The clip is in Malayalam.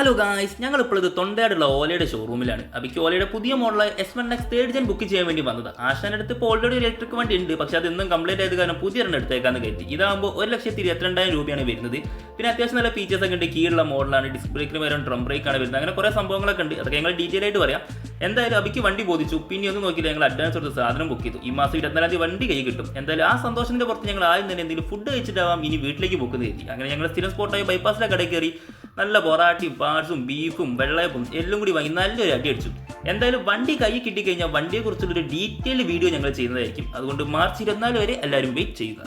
ഹലോ ഗായ്സ് ഞങ്ങൾ ഇപ്പോൾ ഇത് തൊണ്ടയാടുള്ള ഓലയുടെ ഷോറൂമിലാണ് അബിക്ക് ഓലയുടെ പുതിയ model S one X third gen book ചെയ്യാൻ വേണ്ടി വന്നത്. ആശാന്റെ അടുത്ത് ഇപ്പോൾ ഓൾറെഡി ഇലക്ട്രിക് വണ്ടി ഉണ്ട്. പക്ഷെ അത് ഇന്നും കംപ്ലീറ്റ് ആയത് കാരണം പുതിയ എണ്ണം എടുത്തേക്കാന്ന് കരുതി. ഇതാകുമ്പോൾ ഒരു ലക്ഷത്തി ഇരുപത്തിരണ്ടായിരം രൂപയാണ് വരുന്നത്. പിന്നെ അത്യാവശ്യം നല്ല ഫീച്ചേഴ്സ് ഒക്കെ ഉണ്ട്. കീഴുള്ള മോഡലാണ് ഡിസ്ക് ബ്രേക്കിന് പകരം ഡ്രം ബ്രേക്കാണ് വരുന്നത്. അങ്ങനെ കുറേ സംഭവങ്ങളൊക്കെ ഉണ്ട്. അതൊക്കെ ഞങ്ങൾ ഡീറ്റെയിൽ ആയിട്ട് പറയാം. എന്തായാലും അബിക്ക് വണ്ടി ബോധിച്ചു. പിന്നെ ഒന്നും നോക്കിയില്ല. ഞങ്ങൾ അഡ്വാൻസ് കൊടുത്ത് സാധനം ബുക്ക് ചെയ്തു. ഈ മാസം ഇരുപത്തിനാലാം തീയതി വണ്ടി കൈ കിട്ടും. എന്തായാലും ആ സന്തോഷത്തിന്റെ പുറത്ത് ഞങ്ങൾ ആദ്യം തന്നെ എന്തെങ്കിലും ഫുഡ് കഴിച്ചിട്ടാവാം ഇനി വീട്ടിലേക്ക് ബുക്ക് കയറ്റി അങ്ങനെ ഞങ്ങൾ സ്ഥിരം സ്പോട്ടായി ബൈപ്പാസിലെ കടയിൽ കയറി. നല്ല പൊറാട്ടയും പാഴ്സും ബീഫും വെള്ളയപ്പും എല്ലാം കൂടി വാങ്ങി നല്ലൊരു അടി അടിച്ചു. എന്തായാലും വണ്ടി കൈ കിട്ടിക്കഴിഞ്ഞാൽ വണ്ടിയെക്കുറിച്ചുള്ളൊരു ഡീറ്റെയിൽ വീഡിയോ ഞങ്ങൾ ചെയ്യുന്നതായിരിക്കും. അതുകൊണ്ട് മാർച്ച് ഇരുപത്തിനാല് വരെ എല്ലാവരും വെയിറ്റ് ചെയ്യുക.